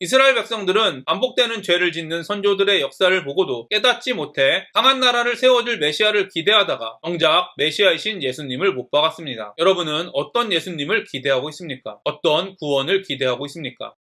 이스라엘 백성들은 반복되는 죄를 짓는 선조들의 역사를 보고도 깨닫지 못해 강한 나라를 세워줄 메시아를 기대하다가 정작 메시아이신 예수님을 못 박았습니다. 여러분은 어떤 예수님을 기대하고 있습니까? 어떤 구원을 기대하고 있습니까?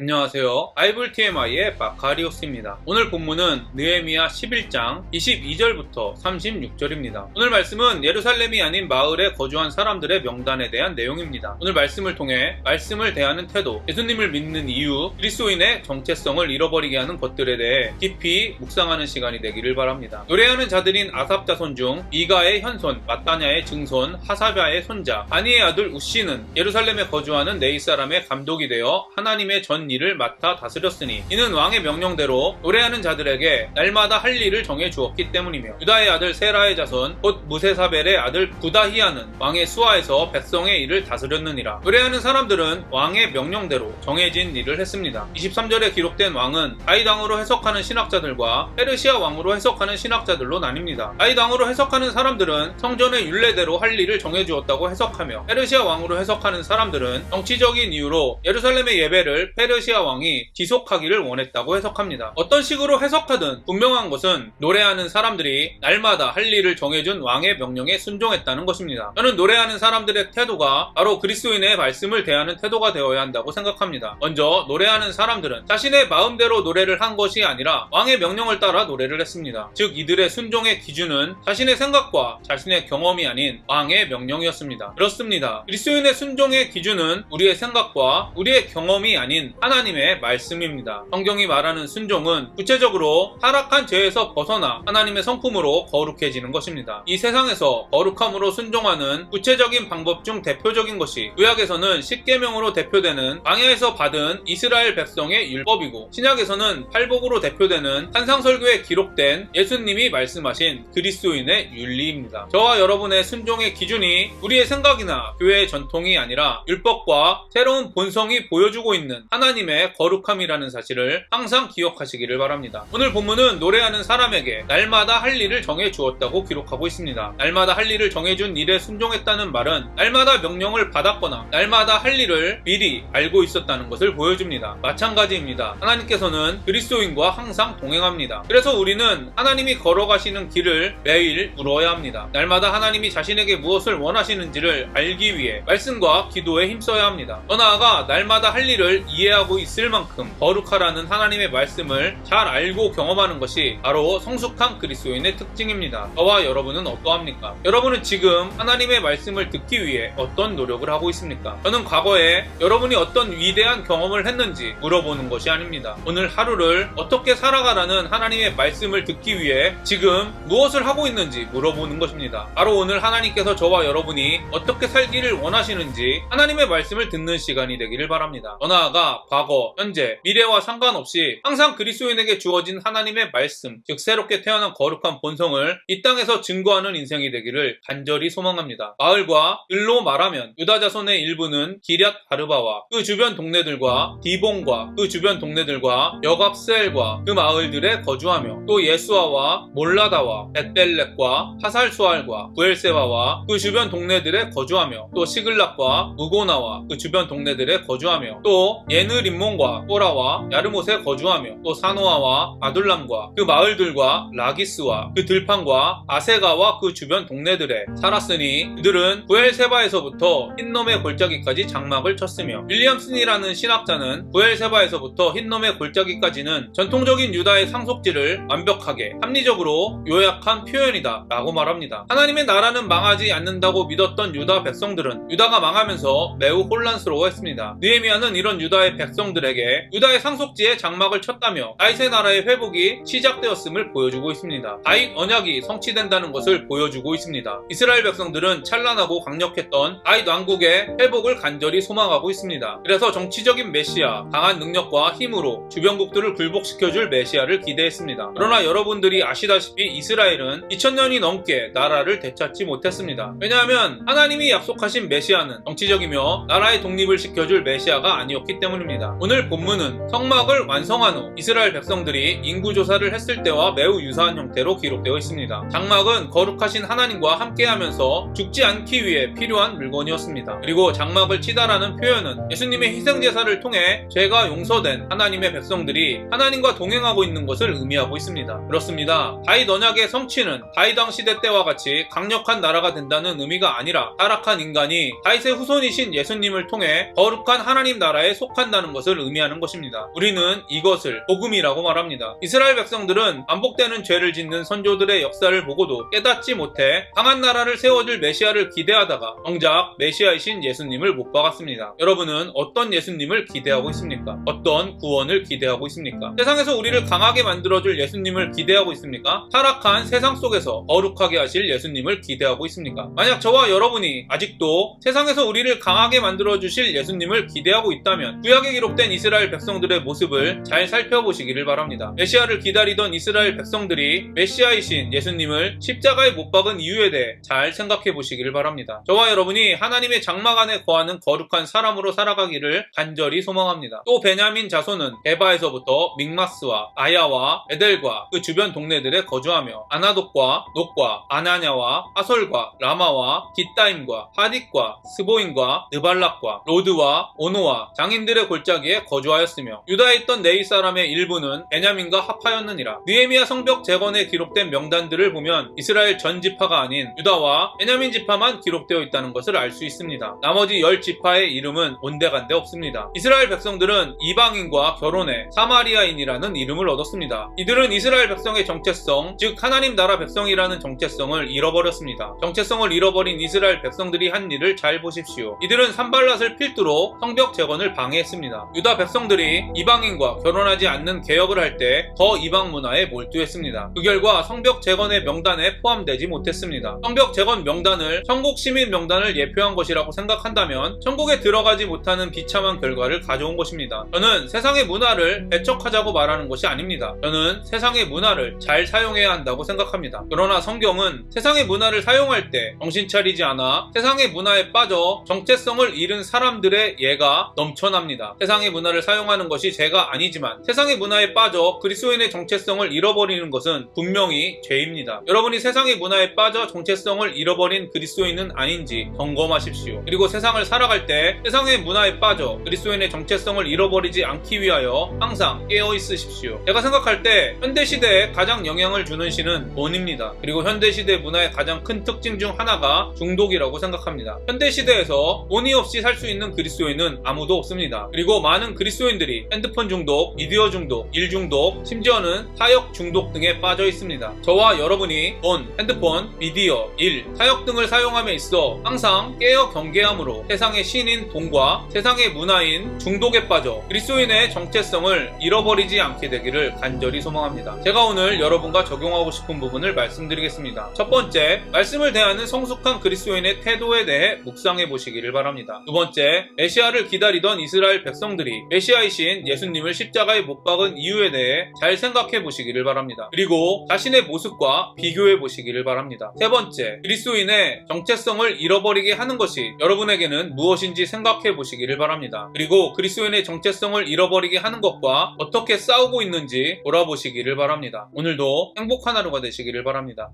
안녕하세요. 바이블 TMI의 바카리오스입니다. 오늘 본문은 느헤미야 11장 22절부터 36절입니다. 오늘 말씀은 예루살렘이 아닌 마을에 거주한 사람들의 명단에 대한 내용입니다. 오늘 말씀을 통해 말씀을 대하는 태도, 예수님을 믿는 이유, 그리스도인의 정체성을 잃어버리게 하는 것들에 대해 깊이 묵상하는 시간이 되기를 바랍니다. 노래하는 자들인 아삽 자손 중 미가의 현손, 마따냐의 증손, 하사랴의 손자, 아니의 아들 우씨는 예루살렘에 거주하는 네이 사람의 감독이 되어 하나님의 전 일을 맡아 다스렸으니 이는 왕의 명령대로 노래하는 자들에게 날마다 할 일을 정해 주었기 때문이며 유다의 아들 세라의 자손 곧 무세사벨의 아들 부다히아는 왕의 수하에서 백성의 일을 다스렸느니라. 노래하는 사람들은 왕의 명령대로 정해진 일을 했습니다. 23절에 기록된 왕은 왕으로 해석하는 신학자들과 페르시아 왕으로 해석하는 신학자들로 나뉩니다. 왕으로 해석하는 사람들은 성전의 율례대로 할 일을 정해 주었다고 해석하며 페르시아 왕으로 해석하는 사람들은 정치적인 이유로 예루살렘의 예배를 페르 시아 왕이 지속하기를 원했다고 해석합니다. 어떤 식으로 해석하든 분명한 것은 노래하는 사람들이 날마다 할 일을 정해준 왕의 명령에 순종했다는 것입니다. 저는 노래하는 사람들의 태도가 바로 그리스도인의 말씀을 대하는 태도가 되어야 한다고 생각합니다. 먼저 노래하는 사람들은 자신의 마음대로 노래를 한 것이 아니라 왕의 명령을 따라 노래를 했습니다. 즉 이들의 순종의 기준은 자신의 생각과 자신의 경험이 아닌 왕의 명령이었습니다. 그렇습니다. 그리스도인의 순종의 기준은 우리의 생각과 우리의 경험이 아닌 하나님의 말씀입니다. 성경이 말하는 순종은 구체적으로 타락한 죄에서 벗어나 하나님의 성품으로 거룩해지는 것입니다. 이 세상에서 거룩함으로 순종하는 구체적인 방법 중 대표적인 것이 구약에서는 십계명으로 대표되는 광야에서 받은 이스라엘 백성의 율법이고 신약에서는 팔복으로 대표되는 한상설교에 기록된 예수님이 말씀하신 그리스도인의 윤리입니다. 저와 여러분의 순종의 기준이 우리의 생각이나 교회의 전통이 아니라 율법과 새로운 본성이 보여주고 있는 하나님 의 거룩함이라는 사실을 항상 기억하시기를 바랍니다. 오늘 본문은 노래하는 사람에게 날마다 할 일을 정해 주었다고 기록하고 있습니다. 날마다 할 일을 정해준 일에 순종했다는 말은 날마다 명령을 받았거나 날마다 할 일을 미리 알고 있었다는 것을 보여줍니다. 마찬가지입니다. 하나님께서는 그리스도인과 항상 동행합니다. 그래서 우리는 하나님이 걸어가시는 길을 매일 물어야 합니다. 날마다 하나님이 자신에게 무엇을 원하시는지를 알기 위해 말씀과 기도에 힘써야 합니다. 더 나아가 날마다 할 일을 이해하 고 있을 만큼 거룩하라는 하나님의 말씀을 잘 알고 경험하는 것이 바로 성숙한 그리스도인의 특징입니다. 저와 여러분은 어떠합니까? 여러분은 지금 하나님의 말씀을 듣기 위해 어떤 노력을 하고 있습니까? 저는 과거에 여러분이 어떤 위대한 경험을 했는지 물어보는 것이 아닙니다. 오늘 하루를 어떻게 살아가라는 하나님의 말씀을 듣기 위해 지금 무엇을 하고 있는지 물어보는 것입니다. 바로 오늘 하나님께서 저와 여러분이 어떻게 살기를 원하시는지 하나님의 말씀을 듣는 시간이 되기를 바랍니다. 더 나아가 과거, 현재, 미래와 상관없이 항상 그리스도인에게 주어진 하나님의 말씀, 즉 새롭게 태어난 거룩한 본성을 이 땅에서 증거하는 인생이 되기를 간절히 소망합니다. 마을과 일로 말하면 유다 자손의 일부는 기럇 바르바와 그 주변 동네들과 디봉과 그 주변 동네들과 여갑셀과 그 마을들에 거주하며 또 예수아와 몰라다와 벳벨렉과 하살수알과 부엘세바와 그 주변 동네들에 거주하며 또 시글락과 무고나와 그 주변 동네들에 거주하며 또 예느 림몬과 꼬라와 야르못에 거주하며 또 사노아와 아둘람과 그 마을들과 라기스와 그 들판과 아세가와 그 주변 동네들에 살았으니 그들은 부엘세바에서부터 흰놈의 골짜기까지 장막을 쳤으며 윌리엄슨이라는 신학자는 부엘세바에서부터 흰놈의 골짜기까지는 전통적인 유다의 상속지를 완벽하게 합리적으로 요약한 표현이다 라고 말합니다. 하나님의 나라는 망하지 않는다고 믿었던 유다 백성들은 유다가 망하면서 매우 혼란스러워했습니다. 느헤미야는 이런 유다의 백성들에게 유다의 상속지에 장막을 쳤다며 다윗의 나라의 회복이 시작되었음을 보여주고 있습니다. 다윗 언약이 성취된다는 것을 보여주고 있습니다. 이스라엘 백성들은 찬란하고 강력했던 다윗 왕국의 회복을 간절히 소망하고 있습니다. 그래서 정치적인 메시아, 강한 능력과 힘으로 주변국들을 굴복시켜줄 메시아를 기대했습니다. 그러나 여러분들이 아시다시피 이스라엘은 2000년이 넘게 나라를 되찾지 못했습니다. 왜냐하면 하나님이 약속하신 메시아는 정치적이며 나라의 독립을 시켜줄 메시아가 아니었기 때문입니다. 있습니다. 오늘 본문은 성막을 완성한 후 이스라엘 백성들이 인구조사를 했을 때와 매우 유사한 형태로 기록되어 있습니다. 장막은 거룩하신 하나님과 함께하면서 죽지 않기 위해 필요한 물건이었습니다. 그리고 장막을 치다라는 표현은 예수님의 희생제사를 통해 죄가 용서된 하나님의 백성들이 하나님과 동행하고 있는 것을 의미하고 있습니다. 그렇습니다. 다윗 언약의 성취는 다윗왕 시대 때와 같이 강력한 나라가 된다는 의미가 아니라 타락한 인간이 다윗의 후손이신 예수님을 통해 거룩한 하나님 나라에 속한다는 것을 의미하는 것입니다. 우리는 이것을 복음이라고 말합니다. 이스라엘 백성들은 반복되는 죄를 짓는 선조들의 역사를 보고도 깨닫지 못해 강한 나라를 세워줄 메시아를 기대하다가 정작 메시아이신 예수님을 못 박았습니다. 여러분은 어떤 예수님을 기대하고 있습니까? 어떤 구원을 기대하고 있습니까? 세상에서 우리를 강하게 만들어줄 예수님을 기대하고 있습니까? 타락한 세상 속에서 거룩하게 하실 예수님을 기대하고 있습니까? 만약 저와 여러분이 아직도 세상에서 우리를 강하게 만들어주실 예수님을 기대하고 있다면 구약 에 기록된 이스라엘 백성들의 모습을 잘 살펴보시기를 바랍니다. 메시아를 기다리던 이스라엘 백성들이 메시아이신 예수님을 십자가에 못 박은 이유에 대해 잘 생각해 보시기를 바랍니다. 저와 여러분이 하나님의 장막 안에 거하는 거룩한 사람으로 살아가기를 간절히 소망합니다. 또 베냐민 자손은 에바에서부터 믹마스와 아야와 에델과 그 주변 동네들에 거주하며 아나독과 녹과 아나냐와 하솔과 라마와 깃다임과 하딕과 스보임과 느발락과 로드와 오노와 장인들의 골짜 기에 거주하였으며 유다에 있던 네이 사람의 일부는 베냐민과 합하였느니라 느헤미야 성벽 재건에 기록된 명단들을 보면 이스라엘 전 지파가 아닌 유다와 베냐민 지파만 기록되어 있다는 것을 알 수 있습니다. 나머지 열 지파의 이름은 온데간데 없습니다. 이스라엘 백성들은 이방인과 결혼해 사마리아인이라는 이름을 얻었습니다. 이들은 이스라엘 백성의 정체성, 즉 하나님 나라 백성이라는 정체성을 잃어버렸습니다. 정체성을 잃어버린 이스라엘 백성들이 한 일을 잘 보십시오. 이들은 산발랏을 필두로 성벽 재건을 방해했습니다. 유다 백성들이 이방인과 결혼하지 않는 개혁을 할 때 더 이방 문화에 몰두했습니다. 그 결과 성벽 재건의 명단에 포함되지 못했습니다. 성벽 재건 명단을 천국 시민 명단을 예표한 것이라고 생각한다면 천국에 들어가지 못하는 비참한 결과를 가져온 것입니다. 저는 세상의 문화를 배척하자고 말하는 것이 아닙니다. 저는 세상의 문화를 잘 사용해야 한다고 생각합니다. 그러나 성경은 세상의 문화를 사용할 때 정신 차리지 않아 세상의 문화에 빠져 정체성을 잃은 사람들의 예가 넘쳐납니다. 세상의 문화를 사용하는 것이 죄가 아니지만 세상의 문화에 빠져 그리스도인의 정체성을 잃어버리는 것은 분명히 죄입니다. 여러분이 세상의 문화에 빠져 정체성을 잃어버린 그리스도인은 아닌지 점검하십시오. 그리고 세상을 살아갈 때 세상의 문화에 빠져 그리스도인의 정체성을 잃어버리지 않기 위하여 항상 깨어 있으십시오. 제가 생각할 때 현대 시대에 가장 영향을 주는 시는 돈입니다. 그리고 현대 시대 문화의 가장 큰 특징 중 하나가 중독이라고 생각합니다. 현대 시대에서 돈이 없이 살 수 있는 그리스도인은 아무도 없습니다. 그리고 많은 그리스도인들이 핸드폰 중독, 미디어 중독, 일 중독, 심지어는 사역 중독 등에 빠져 있습니다. 저와 여러분이 돈, 핸드폰, 미디어, 일, 사역 등을 사용함에 있어 항상 깨어 경계함으로 세상의 신인 돈과 세상의 문화인 중독에 빠져 그리스도인의 정체성을 잃어버리지 않게 되기를 간절히 소망합니다. 제가 오늘 여러분과 적용하고 싶은 부분을 말씀드리겠습니다. 첫 번째, 말씀을 대하는 성숙한 그리스도인의 태도에 대해 묵상해 보시기를 바랍니다. 두 번째, 메시아를 기다리던 이스라엘 백성들이 메시아이신 예수님을 십자가에 못 박은 이유에 대해 잘 생각해 보시기를 바랍니다. 그리고 자신의 모습과 비교해 보시기를 바랍니다. 세 번째, 그리스도인의 정체성을 잃어버리게 하는 것이 여러분에게는 무엇인지 생각해 보시기를 바랍니다. 그리고 그리스도인의 정체성을 잃어버리게 하는 것과 어떻게 싸우고 있는지 돌아보시기를 바랍니다. 오늘도 행복한 하루가 되시기를 바랍니다.